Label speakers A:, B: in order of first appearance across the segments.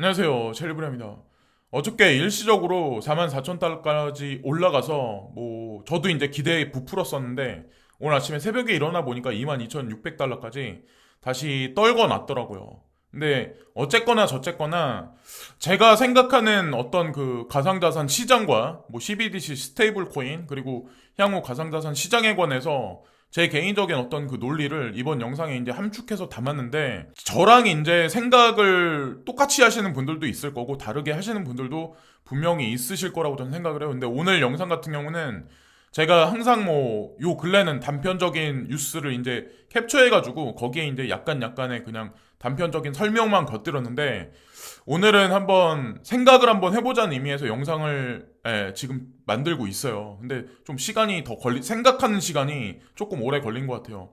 A: 안녕하세요. 첼리브레입니다. 어저께 일시적으로 44,000달러까지 올라가서 뭐 저도 이제 기대에 부풀었었는데 오늘 아침에 새벽에 일어나 보니까 22,600달러까지 다시 떨궈 놨더라고요. 근데 어쨌거나 저쨌거나 제가 생각하는 어떤 그 가상자산 시장과 뭐 CBDC 스테이블 코인 그리고 향후 가상자산 시장에 관해서 제 개인적인 어떤 그 논리를 이번 영상에 이제 함축해서 담았는데 저랑 이제 생각을 똑같이 하시는 분들도 있을 거고 다르게 하시는 분들도 분명히 있으실 거라고 저는 생각을 해요. 근데 오늘 영상 같은 경우는 제가 항상 뭐 요 근래는 단편적인 뉴스를 이제 캡처해가지고 거기에 이제 약간 약간의 그냥 단편적인 설명만 곁들였는데 오늘은 한번 생각을 한번 해보자는 의미에서 영상을 예, 지금 만들고 있어요. 근데 좀 시간이 더 걸리, 생각하는 시간이 조금 오래 걸린 것 같아요.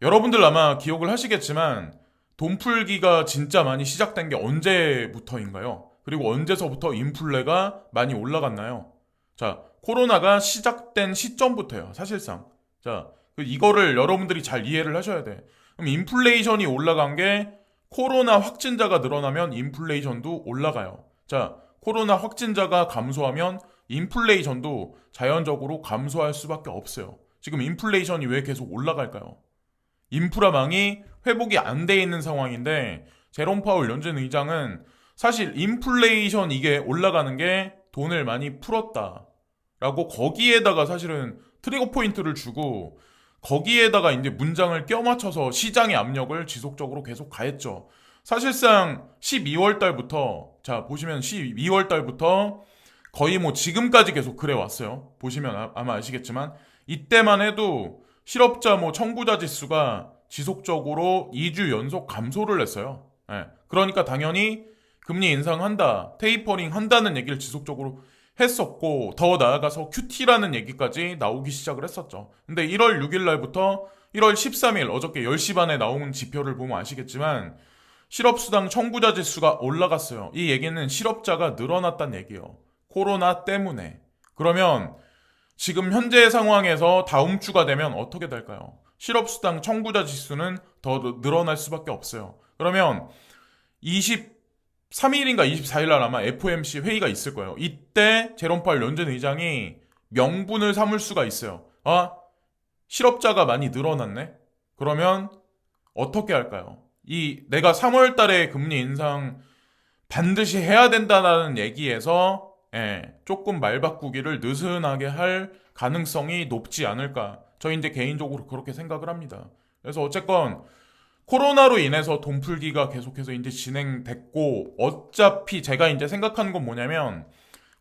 A: 여러분들 아마 기억을 하시겠지만 돈 풀기가 진짜 많이 시작된 게 언제부터인가요? 그리고 언제서부터 인플레가 많이 올라갔나요? 자, 코로나가 시작된 시점부터요, 사실상. 자, 그 이거를 여러분들이 잘 이해를 하셔야 돼. 그럼 인플레이션이 올라간 게 코로나 확진자가 늘어나면 인플레이션도 올라가요. 자, 코로나 확진자가 감소하면 인플레이션도 자연적으로 감소할 수밖에 없어요. 지금 인플레이션이 왜 계속 올라갈까요? 인프라망이 회복이 안 돼 있는 상황인데 제롬 파울 연준 의장은 사실 인플레이션 이게 올라가는 게 돈을 많이 풀었다. 라고 거기에다가 사실은 트리거 포인트를 주고 거기에다가 이제 문장을 껴맞춰서 시장의 압력을 지속적으로 계속 가했죠. 사실상 12월 달부터 자 보시면 12월 달부터 거의 뭐 지금까지 계속 그래 왔어요. 보시면 아- 아마 아시겠지만 이때만 해도 실업자 뭐 청구자 지수가 지속적으로 2주 연속 감소를 했어요. 예. 그러니까 당연히 금리 인상한다, 테이퍼링 한다는 얘기를 지속적으로 했었고 더 나아가서 QT라는 얘기까지 나오기 시작을 했었죠. 근데 1월 6일 날부터 1월 13일 어저께 10시 반에 나온 지표를 보면 아시겠지만 실업수당 청구자 지수가 올라갔어요. 이 얘기는 실업자가 늘어났다는 얘기예요. 코로나 때문에. 그러면 지금 현재 상황에서 다음 주가 되면 어떻게 될까요? 실업수당 청구자 지수는 더 늘어날 수밖에 없어요. 그러면 23일인가 24일 날 아마 FOMC 회의가 있을 거예요. 이때 제롬팔 연준 의장이 명분을 삼을 수가 있어요. 아, 실업자가 많이 늘어났네? 그러면 어떻게 할까요? 이 내가 3월 달에 금리 인상 반드시 해야 된다는 얘기에서 예, 조금 말 바꾸기를 느슨하게 할 가능성이 높지 않을까. 저 이제 개인적으로 그렇게 생각을 합니다. 그래서 어쨌건 코로나로 인해서 돈 풀기가 계속해서 이제 진행됐고 어차피 제가 이제 생각하는 건 뭐냐면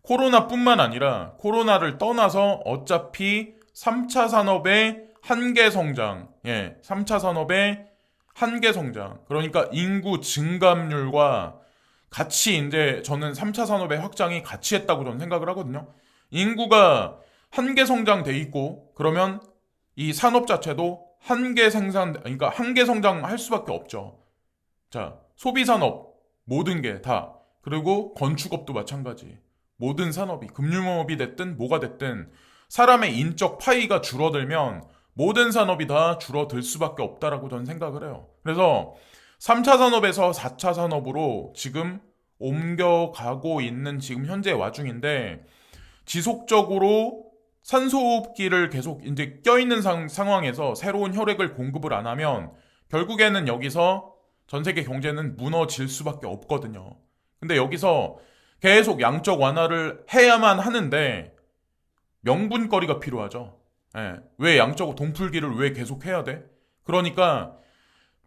A: 코로나뿐만 아니라 코로나를 떠나서 어차피 3차 산업의 한계 성장, 예, 3차 산업의 한계 성장. 그러니까 인구 증감률과 같이 이제 저는 3차 산업의 확장이 같이 했다고 저는 생각을 하거든요. 인구가 한계 성장돼 있고 그러면 이 산업 자체도 한계 생산 그러니까 한계 성장할 수밖에 없죠. 자, 소비 산업 모든 게 다 그리고 건축업도 마찬가지. 모든 산업이 금융업이 됐든 뭐가 됐든 사람의 인적 파이가 줄어들면 모든 산업이 다 줄어들 수밖에 없다라고 저는 생각을 해요. 그래서 3차 산업에서 4차 산업으로 지금 옮겨가고 있는 지금 현재 와중인데 지속적으로 산소호흡기를 계속 이제 껴있는 상, 상황에서 새로운 혈액을 공급을 안 하면 결국에는 여기서 전 세계 경제는 무너질 수밖에 없거든요. 근데 여기서 계속 양적 완화를 해야만 하는데 명분거리가 필요하죠. 예. 왜 양적 돈풀기를 왜 계속 해야 돼? 그러니까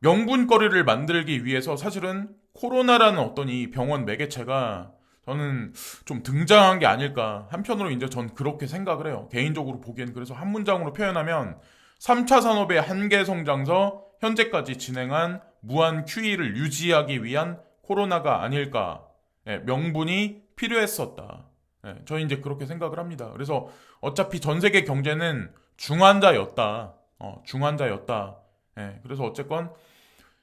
A: 명분거리를 만들기 위해서 사실은 코로나라는 어떤 이 병원 매개체가 저는 좀 등장한 게 아닐까. 한편으로 이제 전 그렇게 생각을 해요. 개인적으로 보기엔 그래서 한 문장으로 표현하면 3차 산업의 한계 성장서 현재까지 진행한 무한 QE를 유지하기 위한 코로나가 아닐까. 예, 명분이 필요했었다. 예, 저 이제 그렇게 생각을 합니다. 그래서 어차피 전 세계 경제는 중환자였다. 어, 중환자였다. 예, 그래서 어쨌건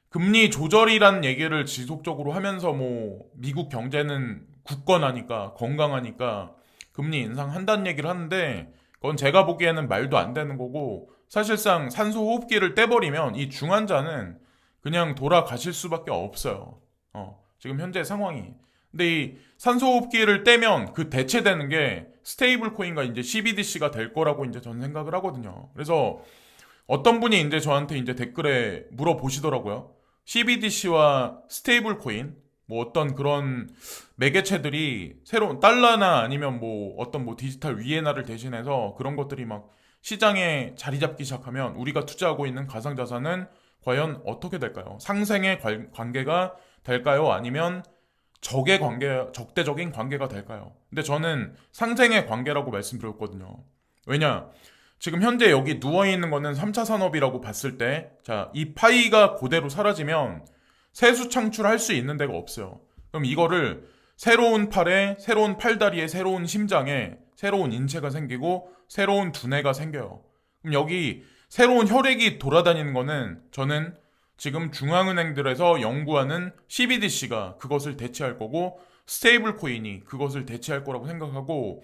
A: 금리 조절이라는 얘기를 지속적으로 하면서 뭐 미국 경제는 굳건하니까 건강하니까 금리 인상한다는 얘기를 하는데 그건 제가 보기에는 말도 안 되는 거고 사실상 산소 호흡기를 떼버리면 이 중환자는 그냥 돌아가실 수밖에 없어요. 어, 지금 현재 상황이. 근데 이 산소호흡기를 떼면 그 대체되는 게 스테이블 코인과 이제 CBDC가 될 거라고 이제 저는 생각을 하거든요. 그래서 어떤 분이 이제 저한테 이제 댓글에 물어보시더라고요. CBDC와 스테이블 코인, 뭐 어떤 그런 매개체들이 새로운 달러나 아니면 뭐 어떤 뭐 디지털 위에나를 대신해서 그런 것들이 막 시장에 자리 잡기 시작하면 우리가 투자하고 있는 가상자산은 과연 어떻게 될까요? 상생의 관- 관계가 될까요? 아니면 적의 관계, 적대적인 관계가 될까요? 근데 저는 상생의 관계라고 말씀드렸거든요. 왜냐? 지금 현재 여기 누워있는 거는 3차 산업이라고 봤을 때, 자, 이 파이가 그대로 사라지면 세수 창출할 수 있는 데가 없어요. 그럼 이거를 새로운 팔에, 새로운 팔다리에, 새로운 심장에, 새로운 인체가 생기고, 새로운 두뇌가 생겨요. 그럼 여기 새로운 혈액이 돌아다니는 거는 저는 지금 중앙은행들에서 연구하는 CBDC가 그것을 대체할 거고 스테이블 코인이 그것을 대체할 거라고 생각하고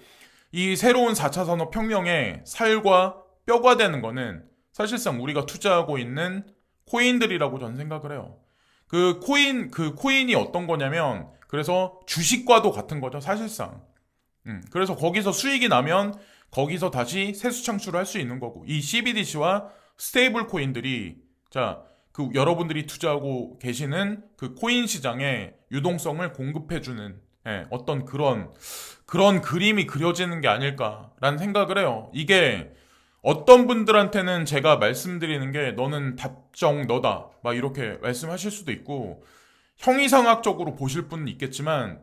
A: 이 새로운 4차 산업 혁명의 살과 뼈가 되는 거는 사실상 우리가 투자하고 있는 코인들이라고 저는 생각을 해요. 그 코인 그 코인이 어떤 거냐면 그래서 주식과도 같은 거죠, 사실상. 음, 그래서 거기서 수익이 나면 거기서 다시 세수 창출을 할 수 있는 거고 이 CBDC와 스테이블 코인들이 자, 그 여러분들이 투자하고 계시는 그 코인 시장에 유동성을 공급해 주는 예, 어떤 그런 그런 그림이 그려지는 게 아닐까라는 생각을 해요. 이게 어떤 분들한테는 제가 말씀드리는 게 너는 답정 너다 막 이렇게 말씀하실 수도 있고 형이상학적으로 보실 분은 있겠지만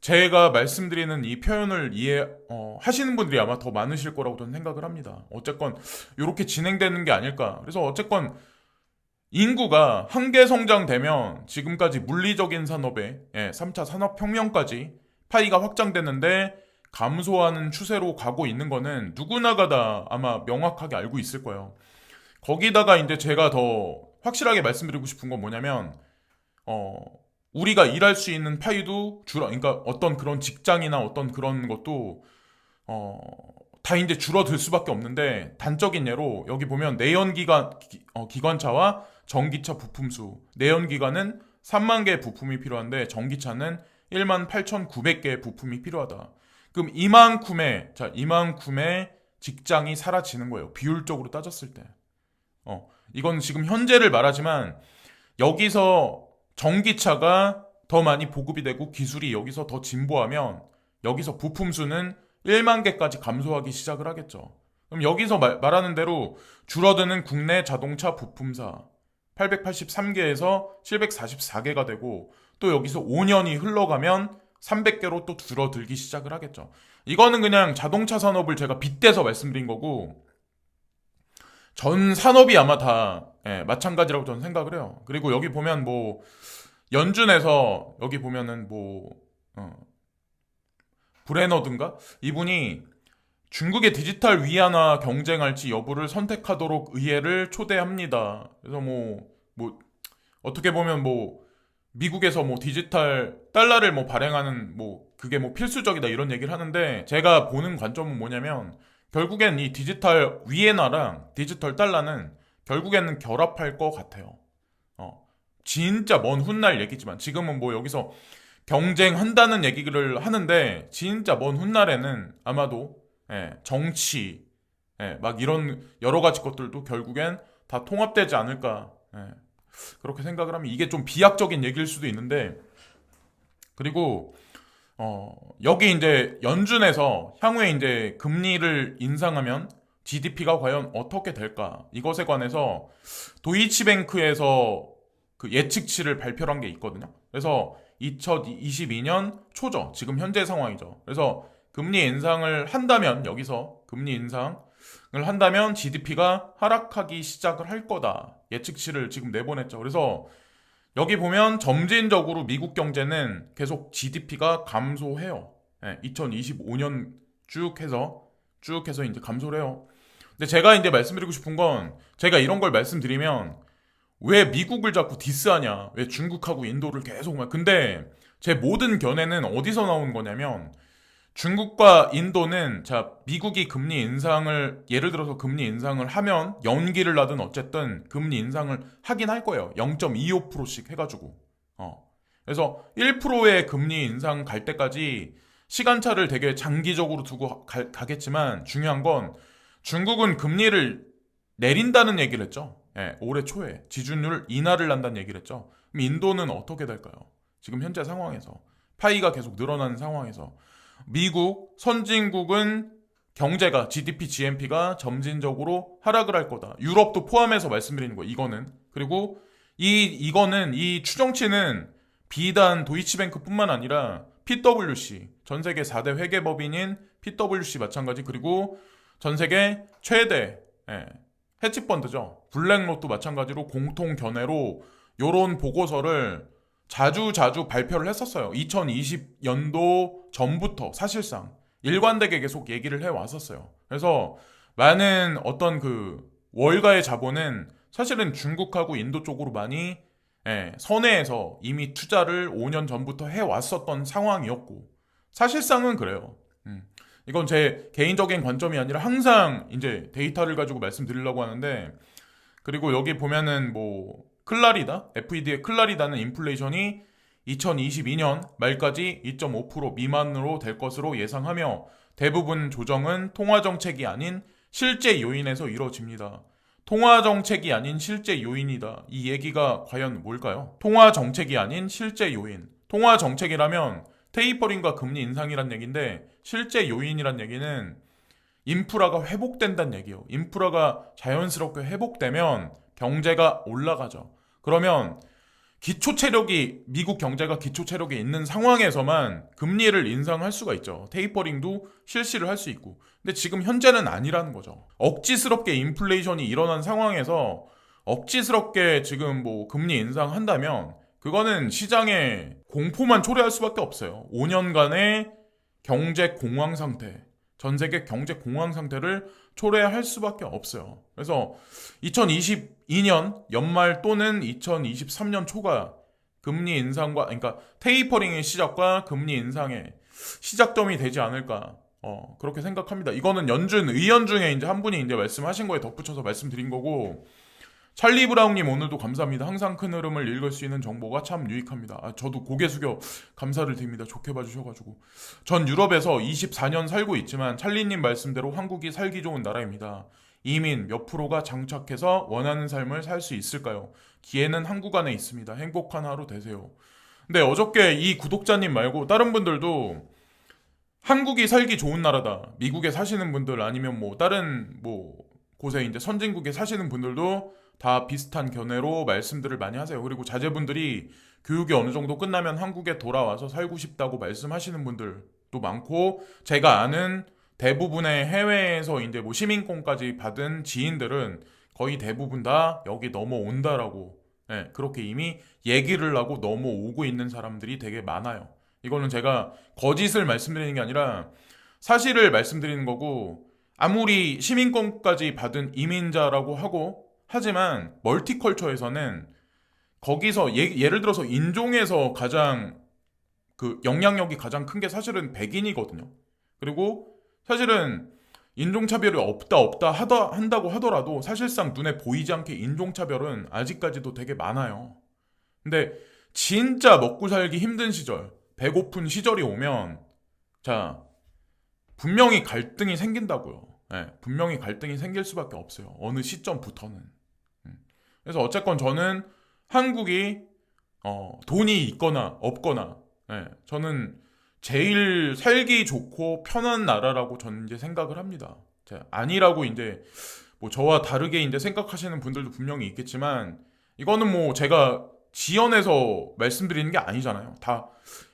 A: 제가 말씀드리는 이 표현을 이해 어, 하시는 분들이 아마 더 많으실 거라고 저는 생각을 합니다. 어쨌건 이렇게 진행되는 게 아닐까. 그래서 어쨌건 인구가 한계 성장되면 지금까지 물리적인 산업에 예, 3차 산업혁명까지 파이가 확장됐는데 감소하는 추세로 가고 있는 거는 누구나가 다 아마 명확하게 알고 있을 거예요. 거기다가 이제 제가 더 확실하게 말씀드리고 싶은 건 뭐냐면 어 우리가 일할 수 있는 파이도 줄어 그러니까 어떤 그런 직장이나 어떤 그런 것도 어 다 이제 줄어들 수밖에 없는데 단적인 예로 여기 보면 내연기관 기, 어, 기관차와 전기차 부품 수 내연기관은 3만 개의 부품이 필요한데 전기차는 1만 8,900개의 부품이 필요하다. 그럼 이만큼의 자 이만큼의 직장이 사라지는 거예요. 비율적으로 따졌을 때. 어 이건 지금 현재를 말하지만 여기서 전기차가 더 많이 보급이 되고 기술이 여기서 더 진보하면 여기서 부품 수는 1만 개까지 감소하기 시작을 하겠죠. 그럼 여기서 말, 말하는 대로 줄어드는 국내 자동차 부품사 883개에서 744개가 되고 또 여기서 5년이 흘러가면 300개로 또 줄어들기 시작을 하겠죠. 이거는 그냥 자동차 산업을 제가 빗대서 말씀드린 거고 전 산업이 아마 다 예, 마찬가지라고 저는 생각을 해요. 그리고 여기 보면 뭐 연준에서 여기 보면은 뭐 어, 브레너든가 이분이 중국의 디지털 위안화 경쟁할지 여부를 선택하도록 의회를 초대합니다. 그래서 뭐, 뭐, 어떻게 보면 뭐, 미국에서 뭐 디지털 달러를 뭐 발행하는 뭐, 그게 뭐 필수적이다 이런 얘기를 하는데, 제가 보는 관점은 뭐냐면, 결국엔 이 디지털 위엔화랑 디지털 달러는 결국에는 결합할 것 같아요. 어, 진짜 먼 훗날 얘기지만, 지금은 뭐 여기서 경쟁한다는 얘기를 하는데, 진짜 먼 훗날에는 아마도 예, 정치, 예, 막 이런 여러 가지 것들도 결국엔 다 통합되지 않을까. 예, 그렇게 생각을 하면 이게 좀 비약적인 얘기일 수도 있는데, 그리고, 어, 여기 이제 연준에서 향후에 이제 금리를 인상하면 GDP가 과연 어떻게 될까? 이것에 관해서 도이치뱅크에서 그 예측치를 발표한 게 있거든요. 그래서 2022년 초죠. 지금 현재 상황이죠. 그래서 금리 인상을 한다면 여기서 금리 인상을 한다면 GDP가 하락하기 시작을 할 거다. 예측치를 지금 내보냈죠. 그래서 여기 보면 점진적으로 미국 경제는 계속 GDP가 감소해요. 2025년 쭉 해서 쭉 해서 이제 감소를 해요. 근데 제가 이제 말씀드리고 싶은 건 제가 이런 걸 말씀드리면 왜 미국을 자꾸 디스하냐? 왜 중국하고 인도를 계속 막 근데 제 모든 견해는 어디서 나온 거냐면 중국과 인도는 자 미국이 금리 인상을 예를 들어서 금리 인상을 하면 연기를 하든 어쨌든 금리 인상을 하긴 할 거예요. 0.25%씩 해가지고 어 그래서 1%의 금리 인상 갈 때까지 시간차를 되게 장기적으로 두고 가, 가겠지만 중요한 건 중국은 금리를 내린다는 얘기를 했죠. 예, 올해 초에 지준율 인하를 한다는 얘기를 했죠. 그럼 인도는 어떻게 될까요? 지금 현재 상황에서 파이가 계속 늘어나는 상황에서 미국 선진국은 경제가 GDP, GNP가 점진적으로 하락을 할 거다. 유럽도 포함해서 말씀드리는 거예요. 이거는 그리고 이 이거는 이 추정치는 비단 도이치뱅크뿐만 아니라 PwC 전 세계 4대 회계법인인 PwC 마찬가지 그리고 전 세계 최대 예, 헤지펀드죠. 블랙롯도 마찬가지로 공통 견해로 요런 보고서를 자주 자주 발표를 했었어요. 2020년도 전부터 사실상 일관되게 계속 얘기를 해 왔었어요. 그래서 많은 어떤 그 월가의 자본은 사실은 중국하고 인도 쪽으로 많이 예, 선회에서 이미 투자를 5년 전부터 해 왔었던 상황이었고 사실상은 그래요. 음. 이건 제 개인적인 관점이 아니라 항상 이제 데이터를 가지고 말씀드리려고 하는데 그리고 여기 보면은 뭐 클라리다 FED의 클라리다는 인플레이션이 2022년 말까지 2.5% 미만으로 될 것으로 예상하며 대부분 조정은 통화 정책이 아닌 실제 요인에서 이루어집니다. 통화 정책이 아닌 실제 요인이다. 이 얘기가 과연 뭘까요? 통화 정책이 아닌 실제 요인. 통화 정책이라면 테이퍼링과 금리 인상이란 얘기인데 실제 요인이란 얘기는 인프라가 회복된다는 얘기예요. 인프라가 자연스럽게 회복되면 경제가 올라가죠. 그러면 기초 체력이 미국 경제가 기초 체력이 있는 상황에서만 금리를 인상할 수가 있죠. 테이퍼링도 실시를 할 수 있고. 근데 지금 현재는 아니라는 거죠. 억지스럽게 인플레이션이 일어난 상황에서 억지스럽게 지금 뭐 금리 인상한다면 그거는 시장에 공포만 초래할 수밖에 없어요. 5년간의 경제 공황 상태, 전 세계 경제 공황 상태를 초래할 수밖에 없어요. 그래서 2022년 연말 또는 2023년 초가 금리 인상과 그러니까 테이퍼링의 시작과 금리 인상의 시작점이 되지 않을까 어, 그렇게 생각합니다. 이거는 연준 의원 중에 이제 한 분이 이제 말씀하신 거에 덧붙여서 말씀드린 거고 찰리 브라운님 오늘도 감사합니다. 항상 큰 흐름을 읽을 수 있는 정보가 참 유익합니다. 아, 저도 고개 숙여 감사를 드립니다. 좋게 봐주셔가지고 전 유럽에서 24년 살고 있지만 찰리님 말씀대로 한국이 살기 좋은 나라입니다. 이민 몇 프로가 장착해서 원하는 삶을 살 수 있을까요? 기회는 한국 안에 있습니다. 행복한 하루 되세요. 근데 어저께 이 구독자님 말고 다른 분들도 한국이 살기 좋은 나라다. 미국에 사시는 분들 아니면 뭐 다른 뭐 곳에 이제 선진국에 사시는 분들도 다 비슷한 견해로 말씀들을 많이 하세요. 그리고 자제분들이 교육이 어느 정도 끝나면 한국에 돌아와서 살고 싶다고 말씀하시는 분들도 많고 제가 아는 대부분의 해외에서 이제 뭐 시민권까지 받은 지인들은 거의 대부분 다 여기 넘어온다라고 네, 그렇게 이미 얘기를 하고 넘어오고 있는 사람들이 되게 많아요. 이거는 제가 거짓을 말씀드리는 게 아니라 사실을 말씀드리는 거고 아무리 시민권까지 받은 이민자라고 하고 하지만 멀티컬처에서는 거기서 예, 를 들어서 인종에서 가장 그 영향력이 가장 큰 게 사실은 백인이거든요. 그리고 사실은 인종차별이 없다 없다 하다 한다고 하더라도 사실상 눈에 보이지 않게 인종차별은 아직까지도 되게 많아요. 근데 진짜 먹고 살기 힘든 시절, 배고픈 시절이 오면 자 분명히 갈등이 생긴다고요. 네, 분명히 갈등이 생길 수밖에 없어요. 어느 시점부터는. 그래서 어쨌건 저는 한국이 어, 돈이 있거나 없거나 예, 저는 제일 살기 좋고 편한 나라라고 저는 이제 생각을 합니다. 아니라고 이제 뭐 저와 다르게 이제 생각하시는 분들도 분명히 있겠지만 이거는 뭐 제가 지연해서 말씀드리는 게 아니잖아요. 다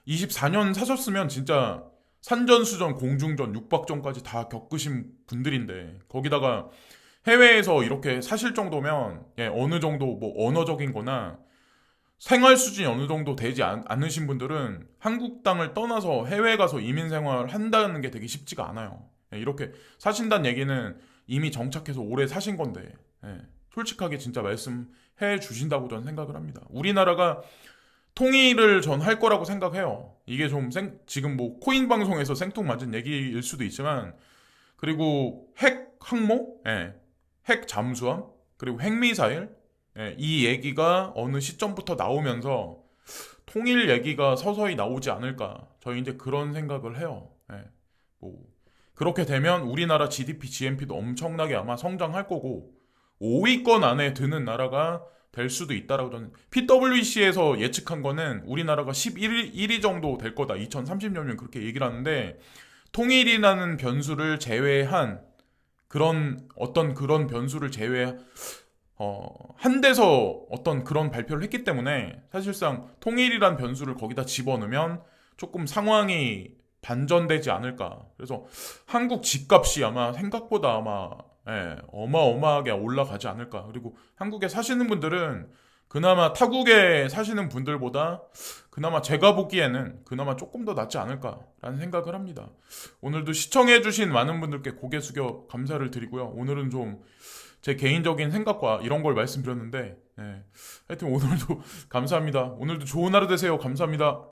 A: 24년 사셨으면 진짜 산전수전, 공중전, 육박전까지 다 겪으신 분들인데 거기다가 해외에서 이렇게 사실 정도면 예, 어느 정도 뭐 언어적인 거나 생활 수준이 어느 정도 되지 않, 으신 분들은 한국 땅을 떠나서 해외에 가서 이민 생활을 한다는 게 되게 쉽지가 않아요. 예, 이렇게 사신다는 얘기는 이미 정착해서 오래 사신 건데 예, 솔직하게 진짜 말씀해 주신다고 저는 생각을 합니다. 우리나라가 통일을 전 할 거라고 생각해요. 이게 좀 생, 지금 뭐 코인 방송에서 생뚱맞은 얘기일 수도 있지만 그리고 핵 항모, 예, 핵 잠수함 그리고 핵 미사일 예, 이 얘기가 어느 시점부터 나오면서 통일 얘기가 서서히 나오지 않을까. 저희 이제 그런 생각을 해요. 예. 뭐 그렇게 되면 우리나라 GDP, GNP도 엄청나게 아마 성장할 거고 5위권 안에 드는 나라가 될 수도 있다라고 저는 PwC에서 예측한 거는 우리나라가 11위 1위 정도 될 거다. 2030년이면 그렇게 얘기를 하는데 통일이라는 변수를 제외한 그런 어떤 그런 변수를 제외 어, 한 데서 어떤 그런 발표를 했기 때문에 사실상 통일이란 변수를 거기다 집어넣으면 조금 상황이 반전되지 않을까. 그래서 한국 집값이 아마 생각보다 아마 예, 어마어마하게 올라가지 않을까. 그리고 한국에 사시는 분들은 그나마 타국에 사시는 분들보다 그나마 제가 보기에는 그나마 조금 더 낫지 않을까라는 생각을 합니다. 오늘도 시청해주신 많은 분들께 고개 숙여 감사를 드리고요. 오늘은 좀 제 개인적인 생각과 이런 걸 말씀드렸는데, 예. 하여튼 오늘도 감사합니다. 오늘도 좋은 하루 되세요. 감사합니다.